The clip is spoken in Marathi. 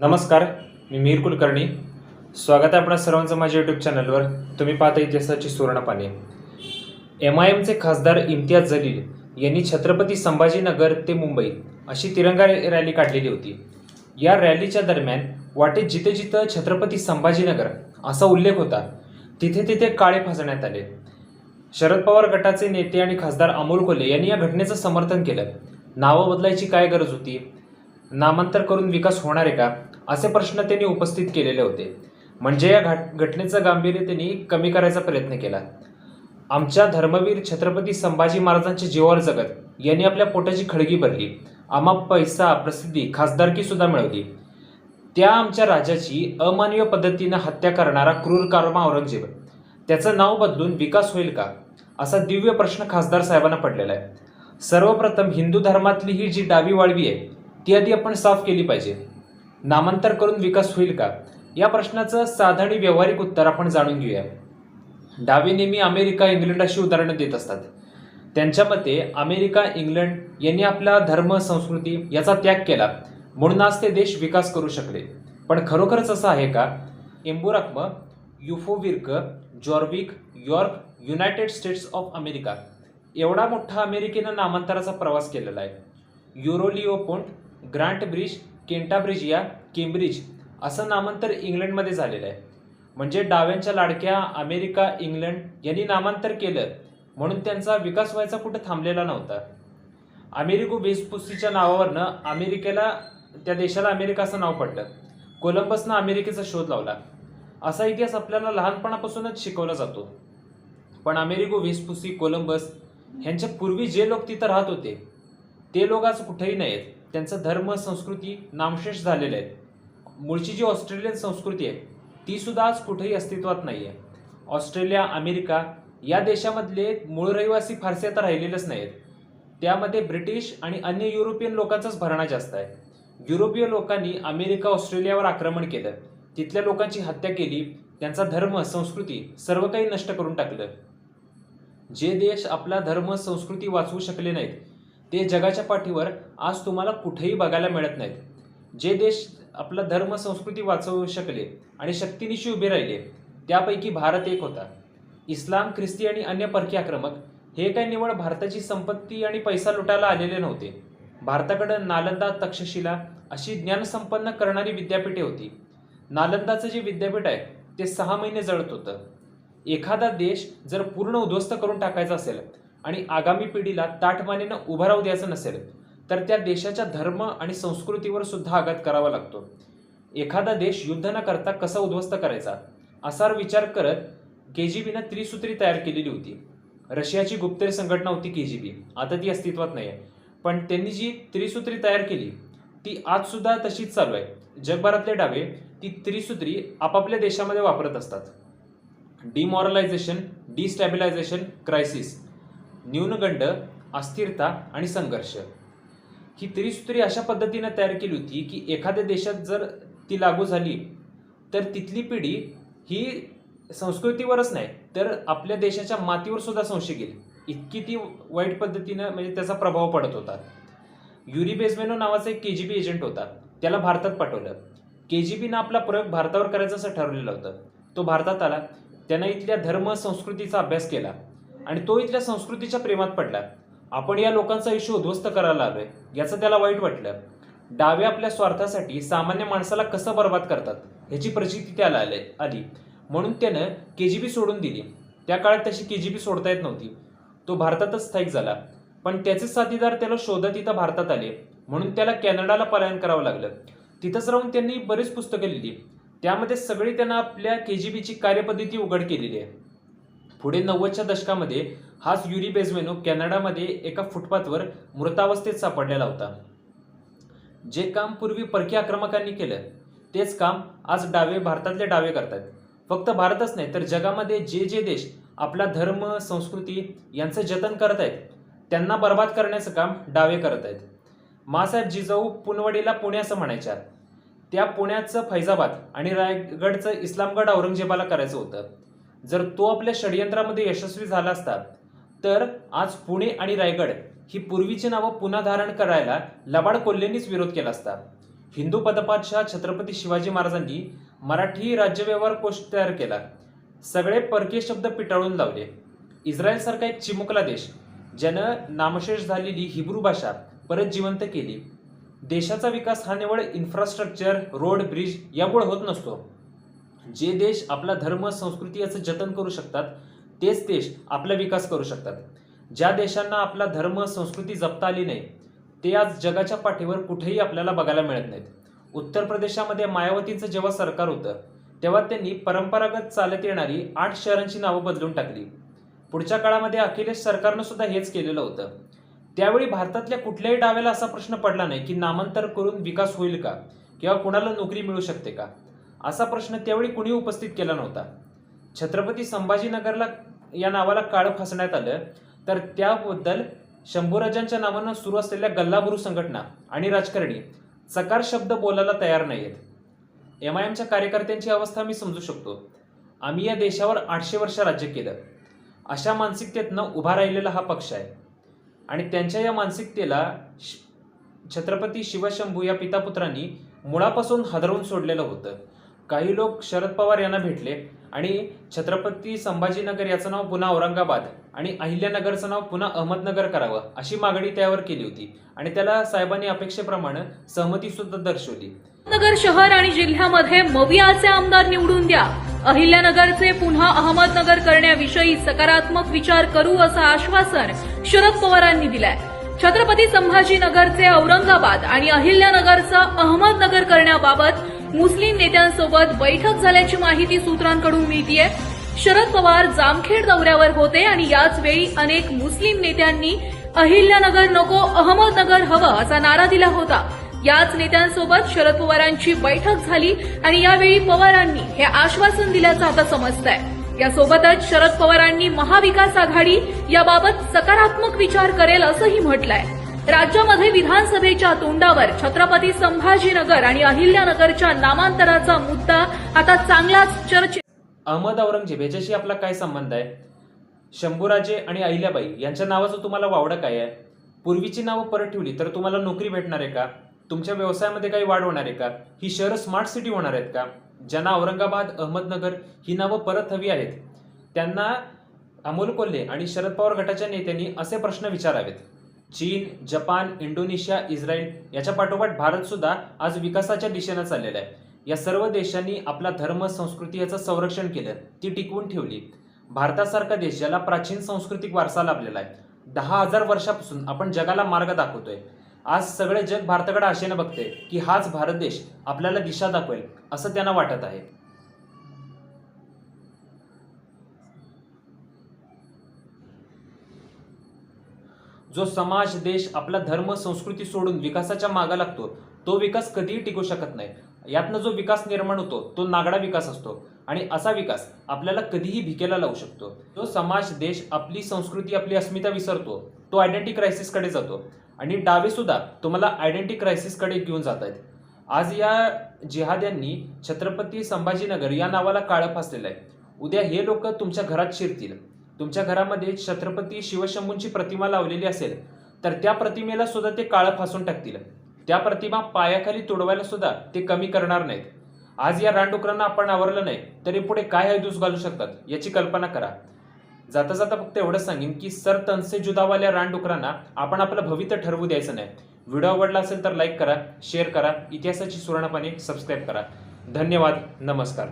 नमस्कार मी मीर कुलकर्णी. स्वागत आहे आपणा सर्वांचं माझ्या यूट्यूब चॅनलवर तुम्ही पाहता इतिहासाची सुवर्णपाने. एम आय एमचे खासदार इम्तियाज जलील यांनी छत्रपती संभाजीनगर ते मुंबई अशी तिरंगा रॅली काढलेली होती. या रॅलीच्या दरम्यान वाटेत जिथे जिथं छत्रपती संभाजीनगर असा उल्लेख होता तिथे तिथे काळे फासण्यात आले. शरद पवार गटाचे नेते आणि खासदार अमोल कोल्हे यांनी या घटनेचं समर्थन केलं. नावं बदलायची काय गरज होती? नामांतर करून विकास होणार आहे का? असे प्रश्न त्यांनी उपस्थित केलेले होते. म्हणजे या घट घटनेचं गांभीर्य त्यांनी कमी करायचा प्रयत्न केला. आमच्या धर्मवीर छत्रपती संभाजी महाराजांच्या जीवावर जगत यांनी आपल्या पोटाची खळगी भरली. आम्हा पैसा प्रसिद्धी खासदारकी सुद्धा मिळवली. त्या आमच्या राजाची अमानवीय पद्धतीनं हत्या करणारा क्रूर कारमा औरंगजेब. त्याचं नाव बदलून विकास होईल का? असा दिव्य प्रश्न खासदार साहेबांना पडलेला आहे. सर्वप्रथम हिंदू धर्मातली ही जी डावी वाळवी आहे ती आधी आपण साफ केली पाहिजे. नामांतर करून विकास होईल का? या प्रश्नाचं साधं आणि व्यावहारिक उत्तर आपण जाणून घेऊया. डावे नेहमी अमेरिका इंग्लंड अशी उदाहरणं देत असतात. त्यांच्या मते अमेरिका इंग्लंड यांनी आपला धर्म संस्कृती याचा त्याग केला. म्हणून आज ते देश विकास करू शकले. पण खरोखरच असं आहे का? Eboracum Eoforwic Jorvik York United States of America. एवढा मोठा अमेरिकेनं नामांतराचा प्रवास केलेला आहे. Duroliponte grant bridge Cantabrigia Cambridge असं नामांतर इंग्लंडमध्ये झालेलं आहे. म्हणजे डाव्यांच्या लाडक्या अमेरिका इंग्लंड यांनी नामांतर केलं म्हणून त्यांचा विकास व्हायचा कुठं थांबलेला नव्हता. अमेरिको वेसपुस्तीच्या नावावरनं अमेरिकेला त्या देशाला अमेरिका असं नाव पडलं. कोलंबसनं अमेरिकेचा शोध लावला. असा इतिहास आपल्याला लहानपणापासूनच शिकवला जातो. पण अमेरिको वेसपुसी कोलंबस ह्यांच्या पूर्वी जे लोक तिथं राहत होते ते लोक आज कुठेही नाहीत. त्यांचं धर्म संस्कृती नामशेष झालेले आहेत. मूळची जी ऑस्ट्रेलियन संस्कृती आहे तीसुद्धा आज कुठेही अस्तित्वात नाही आहे ऑस्ट्रेलिया अमेरिका या देशामधले मूळ रहिवासी फारसे आता राहिलेलेच नाहीत त्यामध्ये ब्रिटिश आणि अन्य युरोपियन लोकांचाच भरणा जास्त आहे. युरोपीय लोकांनी अमेरिका ऑस्ट्रेलियावर आक्रमण केलं. तिथल्या लोकांची हत्या केली. त्यांचा धर्म संस्कृती सर्व काही नष्ट करून टाकलं. जे देश आपला धर्म संस्कृती वाचवू शकले नाहीत ते जगाच्या पाठीवर आज तुम्हाला कुठेही बघायला मिळत नाहीत. जे देश आपला धर्म संस्कृती वाचवू शकले आणि शक्तीनिशी उभे राहिले त्यापैकी भारत एक होता. इस्लाम ख्रिस्ती आणि अन्य परकी आक्रमक हे काही निवड भारताची संपत्ती आणि पैसा लुटायला आलेले नव्हते. भारताकडे नालंदा तक्षशिला अशी ज्ञानसंपन्न करणारी विद्यापीठे होती. नालंदाचं जे विद्यापीठ आहे ते सहा महिने जळत होतं. एखादा देश जर पूर्ण उद्ध्वस्त करून टाकायचा असेल आणि आगामी पिढीला ताठमानेनं उभं राहू द्यायचं नसेल तर त्या देशाच्या धर्म आणि संस्कृतीवर सुद्धा आघात करावा लागतो. एखादा देश युद्ध न करता कसा उद्ध्वस्त करायचा? असा विचार करत के जी बीनं त्रिसूत्री तयार केलेली होती. रशियाची गुप्तरी संघटना होती के जी बी आता ती अस्तित्वात नाही आहे पण त्यांनी जी त्रिसूत्री तयार केली ती आजसुद्धा तशीच चालू आहे. जगभरातले डावे ती त्रिसूत्री आपापल्या देशामध्ये वापरत असतात. Demoralisation destabilisation crisis. न्यूनगंड अस्थिरता आणि संघर्ष. ही त्रिसूत्री अशा पद्धतीनं तयार केली होती की एखाद्या देशात जर ती लागू झाली तर तिथली पिढी ही संस्कृतीवरच नाही तर आपल्या देशाच्या मातीवर सुद्धा संशय घेईल. इतकी ती वाईट पद्धतीनं म्हणजे त्याचा प्रभाव पडत होता. युरी बेजमेनो नावाचा एक के जी बी एजंट होता. त्याला भारतात पाठवलं. के जी बीनं आपला प्रयोग भारतावर करायचं असं ठरवलेलं होतं. तो भारतात आला. त्यानं इथल्या धर्म संस्कृतीचा अभ्यास केला. आणि तो इथल्या संस्कृतीच्या प्रेमात पडला. आपण या लोकांचा इशू उद्ध्वस्त करायला आलोय याचं त्याला वाईट वाटलं. डावे आपल्या स्वार्थासाठी सामान्य माणसाला कसं बर्बाद करतात ह्याची प्रचिती त्याला आले आली. म्हणून त्यानं के जी बी सोडून दिली. त्या काळात तशी के जी बी सोडता येत नव्हती. तो भारतातच स्थायिक झाला. पण त्याचे साथीदार त्याला शोधत इथं भारतात आले. म्हणून त्याला कॅनडाला पलायन करावं लागलं. तिथंच राहून त्यांनी बरीच पुस्तकं लिहिली. त्यामध्ये सगळी त्यांना आपल्या के जी बीची कार्यपद्धती उघड केलेली आहे. पुढे नव्वदच्या दशकामध्ये हाच युरी बेझमेनो कॅनडामध्ये एका फुटपाथवर मृतावस्थेत सापडलेला होता. जे काम पूर्वी परकी आक्रमकांनी केलं तेच काम आज डावे भारतातले डावे करतात. फक्त भारतच नाही तर जगामध्ये जे जे देश आपला धर्म संस्कृती यांचं जतन करत आहेत त्यांना बर्बाद करण्याचं काम डावे करत आहेत मासाहेब जिजाऊ पुनवडीला पुणे असं म्हणायच्या. त्या पुण्याचं फैजाबाद आणि रायगडचं इस्लामगड औरंगजेबाला करायचं होतं. जर तो आपल्या षडयंत्रामध्ये यशस्वी झाला असता तर आज पुणे आणि रायगड ही पूर्वीची नावं पुन्हा धारण करायला लबाड कोल्हेंनीच विरोध केला असता. हिंदू पदपातशाह छत्रपती शिवाजी महाराजांनी मराठी राज्यव्यवहार कोश तयार केला. सगळे परकीय शब्द पिटाळून लावले. इस्रायलसारखा एक चिमुकला देश ज्यानं नामशेष झालेली हिब्रू भाषा परत जिवंत केली. देशाचा विकास हा निवळ इन्फ्रास्ट्रक्चर रोड ब्रिज यामुळे होत नसतो. जे देश आपला धर्म संस्कृती याचं जतन करू शकतात तेच देश आपला विकास करू शकतात. ज्या देशांना आपला धर्म संस्कृती जपता आली नाही ते आज जगाच्या पाठीवर कुठेही आपल्याला बघायला मिळत नाहीत. उत्तर प्रदेशामध्ये मायावतीचं जेव्हा सरकार होतं तेव्हा त्यांनी परंपरागत चालत येणारी आठ शहरांची नावं बदलून टाकली. पुढच्या काळामध्ये अखिलेश सरकारनं सुद्धा हेच केलेलं होतं. त्यावेळी भारतातल्या कुठल्याही डाव्याला असा प्रश्न पडला नाही की नामांतर करून विकास होईल का? किंवा कुणाला नोकरी मिळू शकते का? असा प्रश्न त्यावेळी कुणी उपस्थित केला नव्हता. छत्रपती संभाजीनगरला या नावाला काळं फासण्यात आलं. तर त्याबद्दल शंभूराजांच्या नावानं सुरू असलेल्या गल्लाबुरू संघटना आणि राजकारणी चकार शब्द बोलायला तयार नाहीयेत. एम आय एमच्या कार्यकर्त्यांची अवस्था मी समजू शकतो. आम्ही या देशावर आठशे वर्ष राज्य केलं. अशा मानसिकतेतनं उभा राहिलेला हा पक्ष आहे. आणि त्यांच्या या मानसिकतेला श- छत्रपती शिवशंभू या पितापुत्रांनी मुळापासून हादरवून सोडलेलं होतं. काही लोक शरद पवार यांना भेटले आणि छत्रपती संभाजीनगर याचं नाव पुन्हा औरंगाबाद आणि अहिल्यानगरचं नाव पुन्हा अहमदनगर करावं अशी मागणी त्यावर केली होती. आणि त्याला साहेबांनी अपेक्षेप्रमाणे सहमती सुद्धा दर्शवली. नगर शहर आणि जिल्ह्यामध्ये मवियाचे आमदार निवडून द्या. अहिल्यानगरचे पुन्हा अहमदनगर करण्याविषयी सकारात्मक विचार करू असं आश्वासन शरद पवारांनी दिलंय. छत्रपती संभाजीनगरचे औरंगाबाद आणि अहिल्यानगरचं अहमदनगर करण्याबाबत मुस्लिम नेत्यांसोबत बैठक झाल्याची माहिती सूत्रांकडून मिळतीये. शरद पवार जामखेड दौऱ्यावर होते आणि याच वेळी अनेक मुस्लिम नेत्यांनी अहिल्यानगर नको अहमदनगर हवं असा नारा दिला होता. याच नेत्यांसोबत शरद पवारांची बैठक झाली आणि यावेळी पवारांनी हे आश्वासन दिल्याचं आता समजतंय. आहे यासोबतच शरद पवारांनी महाविकास आघाडी याबाबत सकारात्मक विचार करेल असंही म्हटलंय. राज्यामध्ये विधानसभेच्या तोंडावर छत्रपती संभाजीनगर आणि अहिल्यानगरच्या नामांतराचा मुद्दा आता चांगलाच चर्चे अहमद औरंगजेब याच्याशी आपला काय संबंध आहे? शंभूराजे आणि अहिल्याबाई यांच्या नावाचं तुम्हाला वावडं काय आहे? पूर्वीची नावं परत ठेवली तर तुम्हाला नोकरी भेटणार आहे का? तुमच्या व्यवसायामध्ये काही वाढ होणार आहे का? ही शहरं स्मार्ट सिटी होणार आहेत का? ज्यांना औरंगाबाद अहमदनगर ही नावं परत हवी आहेत त्यांना अमोल कोल्हे आणि शरद पवार गटाच्या नेत्यांनी असे प्रश्न विचारावेत. चीन जपान इंडोनेशिया इस्रायल याच्या पाठोपाठ भारतसुद्धा आज विकासाच्या दिशेनं चाललेला आहे. या सर्व देशांनी आपला धर्म संस्कृती याचं संरक्षण केलं ती टिकवून ठेवली. भारतासारखा देश ज्याला प्राचीन सांस्कृतिक वारसा लाभलेला आहे. दहा हजार वर्षापासून आपण जगाला मार्ग दाखवतोय. आज सगळे जग भारताकडे आशेनं बघते की हाच भारत देश आपल्याला दिशा दाखवेल असं त्यांना वाटत आहे. जो समाज देश आपला धर्म संस्कृती सोडून विकासाच्या मागा लागतो तो विकास कधीही टिकू शकत नाही. यातनं जो विकास निर्माण होतो तो नागडा विकास असतो. आणि असा विकास आपल्याला कधीही भिकेला लावू शकतो. जो समाज देश आपली संस्कृती आपली अस्मिता विसरतो तो आयडेंटिटी क्रायसिसकडे जातो. आणि डावे सुद्धा तुम्हाला आयडेंटिटी क्रायसिसकडे घेऊन जात आहेत. आज या जिहाद्यांनी छत्रपती संभाजीनगर या नावाला काळं फासलेलं आहे. उद्या हे लोक तुमच्या घरात शिरतील. तुमच्या घरामध्ये छत्रपती शिवशंभूंची प्रतिमा लावलेली असेल तर त्या प्रतिमेला सुद्धा ते काळं फासून टाकतील. त्या प्रतिमा पायाखाली तुडवायला सुद्धा ते कमी करणार नाहीत. आज या रानडुकरांना आपण आवरलं नाही तरी पुढे काय हैदूस घालू शकतात याची कल्पना करा. जाता जाता फक्त एवढं सांगेन की सर तनसे जुदावाल्या रानडुकरांना आपण आपलं भवित्य ठरवू द्यायचं नाही. व्हिडिओ आवडला असेल तर लाईक करा शेअर करा इतिहासाची सुवर्णपाने सबस्क्राईब करा. धन्यवाद नमस्कार.